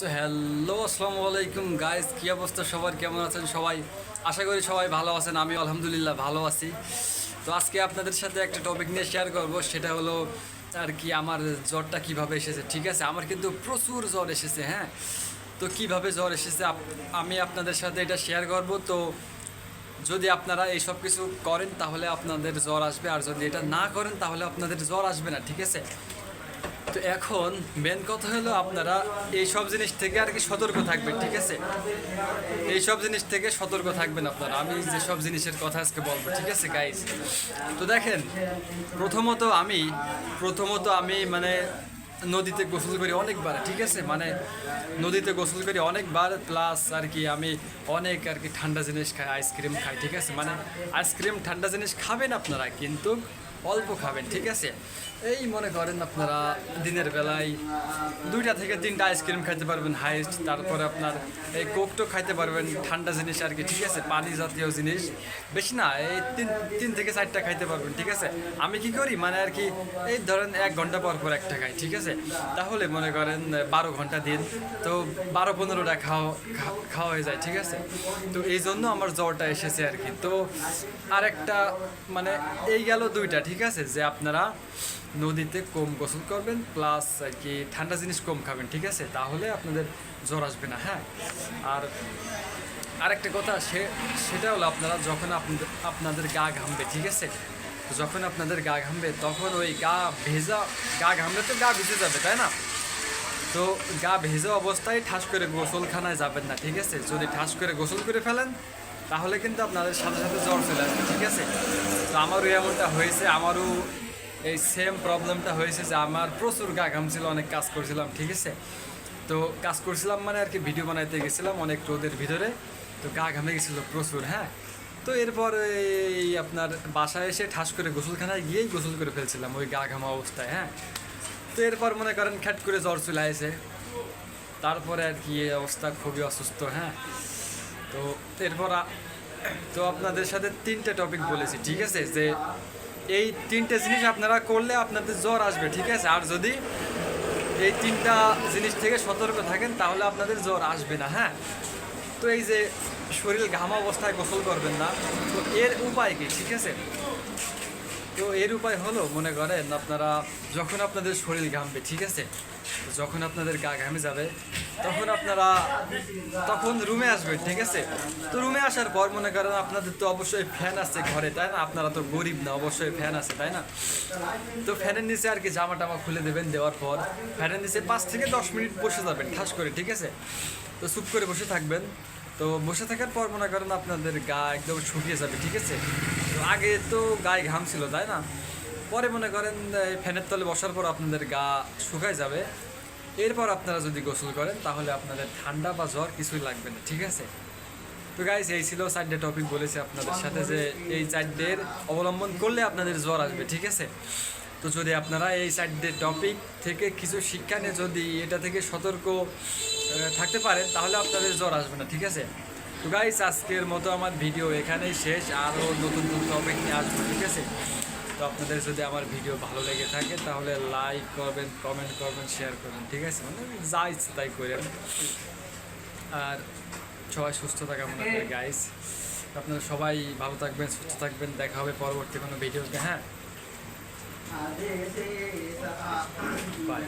So hello আসসালামু আলাইকুম guys কী অবস্থা? সবার কেমন আছেন সবাই? আশা করি সবাই ভালো আছেন আমি আলহামদুলিল্লাহ ভালো আছি। তো আজকে আপনাদের সাথে একটা টপিক নিয়ে শেয়ার করব, সেটা হলো আর কি আমার জ্বরটা কীভাবে এসেছে, ঠিক আছে? আমার কিন্তু প্রচুর জ্বর এসেছে হ্যাঁ? তো কীভাবে জ্বর এসেছে আমি আপনাদের সাথে এটা শেয়ার করব। তো যদি আপনারা এই সব কিছু করেন, তাহলে আপনাদের জ্বর আসবে, আর যদি এটা না করেন, তাহলে আপনাদের জ্বর আসবে না, ঠিক আছে? তো এখন মেন কথা হলো আপনারা এই সব জিনিস থেকে আর কি সতর্ক থাকবেন, ঠিক আছে? এই সব জিনিস থেকে সতর্ক থাকবেন আপনারা। আমি যে সব জিনিসের কথা আজকে বলব, ঠিক আছে গাইজ তো দেখেন, প্রথমত আমি প্রথমত আমি মানে নদীতে গোসল করি অনেকবার, ঠিক আছে? মানে নদীতে গোসল করি অনেকবার প্লাস আর কি আমি অনেক আর কি ঠান্ডা জিনিস খাই আইসক্রিম খাই, ঠিক আছে? মানে আইসক্রিম ঠান্ডা জিনিস খাবেন আপনারা, কিন্তু অল্প খাবেন, ঠিক আছে? এই মনে করেন আপনারা দিনের বেলায় দুইটা থেকে তিনটা আইসক্রিম খাইতে পারবেন, হাইস্ট। তারপরে আপনার এই কোকটো খাইতে পারবেন, ঠান্ডা জিনিস আর কি, ঠিক আছে? পানি জাতীয় জিনিস। বেশি না, এই তিন তিন থেকে চারটা খাইতে পারবেন, ঠিক আছে? আমি কি করি? মানে আর কি, এই ধরেন এক ঘণ্টা পর পর একটা খাই, ঠিক আছে? তাহলে মনে করেন বারো ঘণ্টা দিন। তো বারো পনেরোটা খাওয়া খাওয়া হয়ে যায়, ঠিক আছে? তো এই জন্য আমার জ্বরটা এসেছে আর কি। তো আরেকটা মানে এই গেল দুইটা, ঠিক আছে যে আপনারা নদীতে কম গোসল করবেন প্লাস আর কি ঠান্ডা জিনিস কম খাবেন, ঠিক আছে? তাহলে আপনাদের জ্বর আসবে না হ্যাঁ? আর আরেকটা কথা, সে, সেটা হলো আপনারা যখন আপনাদের আপনাদের গা ঘামবে, ঠিক আছে? যখন আপনাদের গা ঘামবে, তখন ওই গা ভেজা, গা ঘামলে তো গা ভিজে যাবে, তাই না? তো গা ভেজা অবস্থায় ঠাস করে গোসলখানায় যাবেন না, ঠিক আছে? যদি ঠাস করে গোসল করে ফেলেন তাহলে কিন্তু আপনাদের সাথে সাথে জ্বর চলে আসবে, ঠিক আছে? তো আমারও এমনটা হয়েছে, আমারও এই সেম প্রবলেমটা হয়েছে যে আমার প্রচুর গা ঘামছিল, অনেক কাজ করছিলাম, ঠিক আছে? তো কাজ করছিলাম মানে আর কি ভিডিও বানাইতে গেছিলাম অনেক রোদের ভিতরে, তো গা ঘামে গেছিল প্রচুর হ্যাঁ? তো এরপর এই আপনার বাসায় এসে ঠাস করে গোসলখানায় গিয়েই গোসল করে ফেলছিলাম ওই গা ঘামা অবস্থায় হ্যাঁ? তো এরপর মনে করেন খ্যাট করে জ্বর চলে আসে। তারপরে আর কি এই অবস্থা, খুবই অসুস্থ হ্যাঁ? তো এরপর তো আপনাদের সাথে তিনটে টপিক বলেছি, ঠিক আছে? যে এই তিনটে জিনিস আপনারা করলে আপনাদের জ্বর আসবে, ঠিক আছে? আর যদি এই তিনটা জিনিস থেকে সতর্ক থাকেন, তাহলে আপনাদের জ্বর আসবে না হ্যাঁ? তো এই যে শরীর ঘামা অবস্থায় গোসল করবেন না, তো এর উপায় কি, ঠিক আছে? তো এর উপায় হলো, মনে করেন আপনারা যখন আপনাদের শরীর ঘামবে, ঠিক আছে? যখন আপনাদের গা ঘামে যাবে তখন আপনারা তখন রুমে আসবেন ঠিক আছে? তো রুমে আসার পর মনে করেন আপনাদের তো অবশ্যই ফ্যান আছে ঘরে, তাই না? আপনারা তো গরিব না, অবশ্যই ফ্যান আছে, তাই না? তো ফ্যানের নিচে আর কি জামা টামা খুলে দেবেন দেওয়ার পর ফ্যানের নিচে পাঁচ থেকে দশ মিনিট বসে যাবেন, ঠাস করে, ঠিক আছে? তো চুপ করে বসে থাকবেন। তো বসে থাকার পর মনে করেন আপনাদের গা একদম শুকিয়ে যাবে, ঠিক আছে? তো আগে তো গায়ে ঘাম ছিল, তাই না? পরে মনে করেন ফ্যানের তলে বসার পর আপনাদের গা শুকায় যাবে। এরপর আপনারা যদি গোসল করেন, তাহলে আপনাদের ঠান্ডা বা জ্বর কিছুই লাগবে না, ঠিক আছে? তো গাইস এই ছিল চারটে টপিক বলেছি আপনাদের সাথে যে এই চারটের অবলম্বন করলে আপনাদের জ্বর আসবে, ঠিক আছে? তো যদি আপনারা এই চারটে টপিক থেকে কিছু শিক্ষা নিয়ে যদি এটা থেকে সতর্ক থাকতে পারেন, তাহলে আপনাদের জ্বর আসবে না, ঠিক আছে? তো গাইস আজকের মতো আমার ভিডিও এখানেই শেষ। আরও নতুন নতুন টপিক নিয়ে আসব, ঠিক আছে? তো আপনাদের যদি আমার ভিডিও ভালো লেগে থাকে তাহলে লাইক করবেন কমেন্ট করবেন শেয়ার করবেন ঠিক আছে? মানে যা ইচ্ছে তাই করেন আর সবাই সুস্থ থাকা মনে করি গাইস আপনারা সবাই ভালো থাকবেন সুস্থ থাকবেন। দেখা হবে পরবর্তী কোনো ভিডিওতে হ্যাঁ? বাই